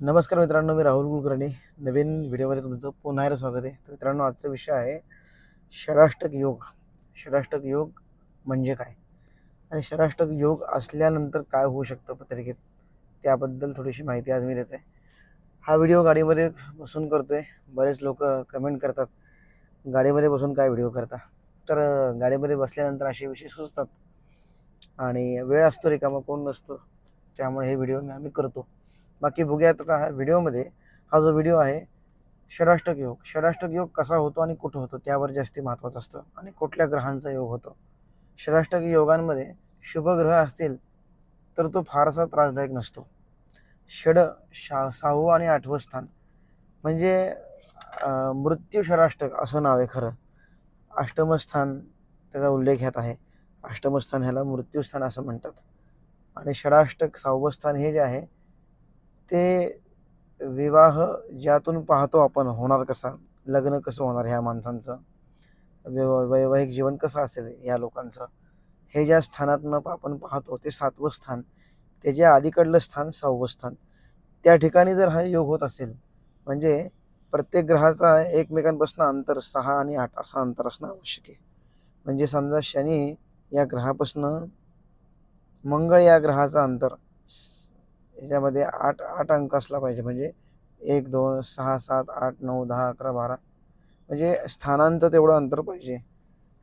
नमस्कार मित्रांनो मी राहुल कुलकर्णी. नवीन व्हिडिओमध्ये तुमचं पुन्हा एकदा स्वागत आहे. तर मित्रांनो आजचा विषय आहे षडाष्टक योग. षडाष्टक योग म्हणजे काय? आणि षडाष्टक योग असल्यानंतर काय होऊ शकतं पत्रिकेत? त्याबद्दल थोडीशी माहिती आज मी देतो आहे. हा व्हिडिओ गाडीमध्ये बसून करतो आहे बरेच लोक कमेंट करतात गाडीमध्ये बसून काय व्हिडिओ करता? तर गाडीमध्ये बसल्यानंतर असे विषय सुचतात. आणि वेळ असतो रिकामा कोण नसतं. त्यामुळे हे व्हिडिओ मी आम्ही करतो. बाकी बघूयात आता हा व्हिडिओमध्ये हा जो व्हिडिओ आहे षडाष्टक योग. षडाष्टक योग कसा होतो आणि कुठं होतो त्यावर जास्ती महत्त्वाचं असतं आणि कुठल्या ग्रहांचा योग होतो. षडाष्टक योगांमध्ये शुभग्रह असतील तर तो फारसा त्रासदायक नसतो. षड शा सहावं आणि आठवं स्थान. म्हणजे मृत्यू षडाष्टक असं नाव आहे खरं. अष्टमस्थान त्याचा उल्लेख ह्यात आहे. अष्टमस्थान ह्याला मृत्यूस्थान असं म्हणतात. आणि षडाष्टक सहावस्थान हे जे आहे ते विवाह ज्यातून पाहतो आपण होणार कसा लग्न कसं होणार ह्या माणसांचं वैव वैवाहिक जीवन कसं असेल या लोकांचं हे ज्या स्थानातनं आपण पाहतो ते सातवं स्थान त्याच्या अलीकडलं स्थान सहावं स्थान त्या ठिकाणी जर हा योग होत असेल म्हणजे प्रत्येक ग्रहाचा एकमेकांपासून अंतर सहा आणि आठ असं अंतर असणं आवश्यक आहे. म्हणजे समजा शनी या ग्रहापासून मंगळ या ग्रहाचं अंतर याच्यामध्ये आठ आठ अंक असला पाहिजे. म्हणजे एक दोन सहा सात आठ नऊ दहा अकरा बारा. म्हणजे स्थानांचं तेवढं अंतर पाहिजे.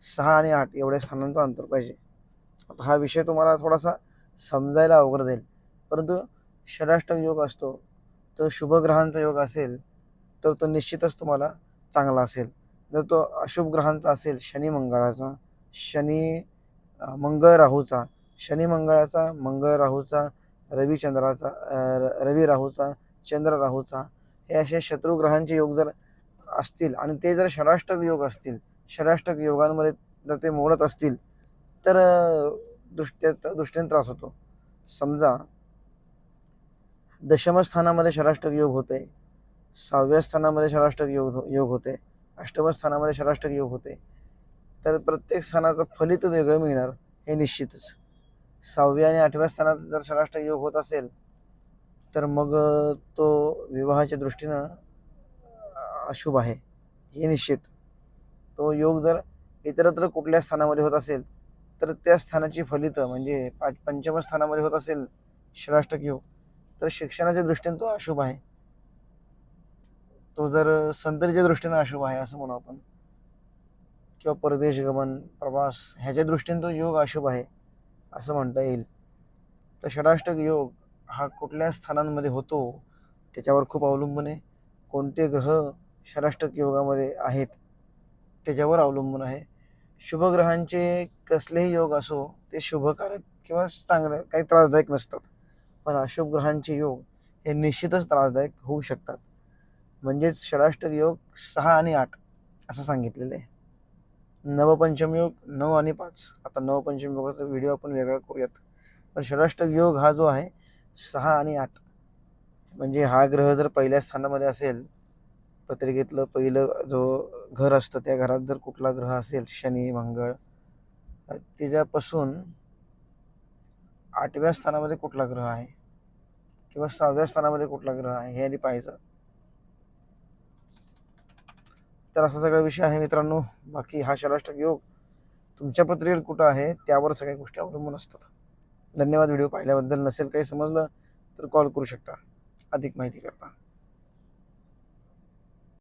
सहा आणि आठ एवढ्या स्थानांचं अंतर पाहिजे. आता हा विषय तुम्हाला थोडासा समजायला अवघड जाईल. परंतु षडाष्टक योग असतो तो शुभग्रहांचा योग असेल तर तो निश्चितच तुम्हाला चांगला असेल. जर तो अशुभ ग्रहांचा असेल शनी मंगळाचा शनी मंगळ राहूचा शनी मंगळाचा मंगळ राहूचा रविचंद्राचा र- रवी राहूचा चंद्र राहूचा हे असे शत्रुग्रहांचे योग जर असतील आणि ते जर षडाष्टक योग असतील षडाष्टक योगांमध्ये जर ते मोडत असतील तर दृष्ट्या दृष्ट्यात दृष्टीने त्रास होतो. समजा दशमस्थानामध्ये षडाष्टक योग होते सहाव्या स्थानामध्ये षडाष्टक योग योग होते अष्टम स्थानामध्ये षडाष्टक योग होते तर प्रत्येक स्थानाचं फलित वेगळं मिळणार हे निश्चितच. सहाव्या आणि आठव्या स्थानात जर षडाष्ट योग होत असेल तर मग तो विवाहाच्या दृष्टीनं अशुभ आहे. हे निश्चित. तो योग जर इतरत्र कुठल्या स्थानामध्ये होत असेल तर त्या स्थानाची फलितं म्हणजे पाच पंचम स्थानामध्ये होत असेल षडाष्टक योग तर शिक्षणाच्या दृष्टीने तो अशुभ आहे. तो जर संतरीच्या दृष्टीनं अशुभ आहे असं म्हणू आपण किंवा परदेश गमन प्रवास ह्याच्या दृष्टीने तो योग अशुभ आहे. असं म्हणता येईल. तर षडाष्टक योग हा कुठल्या स्थानांमध्ये होतो त्याच्यावर खूप अवलंबून आहे. कोणते ग्रह षडाष्टक योगामध्ये आहेत त्याच्यावर अवलंबून आहे. शुभ ग्रहांचे कसलेही योग असो ते शुभकारक किंवा चांगले काही त्रासदायक नसतात. पण अशुभ ग्रहांचे योग हे निश्चितच त्रासदायक होऊ शकतात. म्हणजेच षडाष्टक योग सहा आणि आठ असं सांगितलेलं आहे. नवपंचम योग नऊ आणि पाच. आता नवपंचम योगाचा व्हिडिओ आपण वेगळा करूयात. पण षडाष्टक योग हा जो आहे सहा आणि आठ. म्हणजे हा ग्रह जर पहिल्या स्थानामध्ये असेल पत्रिकेतलं पहिलं जो घर असतं त्या घरात जर कुठला ग्रह असेल शनी मंगळ त्याच्यापासून आठव्या स्थानामध्ये कुठला ग्रह आहे? किंवा सहाव्या स्थानामध्ये कुठला ग्रह आहे? हे आधी पाहायचं. तर असा सगळा विषय आहे मित्रांनो. बाकी हा षडाष्टक योग तुमच्या पत्रिकेत कुठं आहे त्यावर सगळ्या गोष्टी अवलंबून असतात. धन्यवाद. व्हिडिओ पाहिल्याबद्दल नसेल काही समजलं तर कॉल करू शकता. अधिक माहिती करता.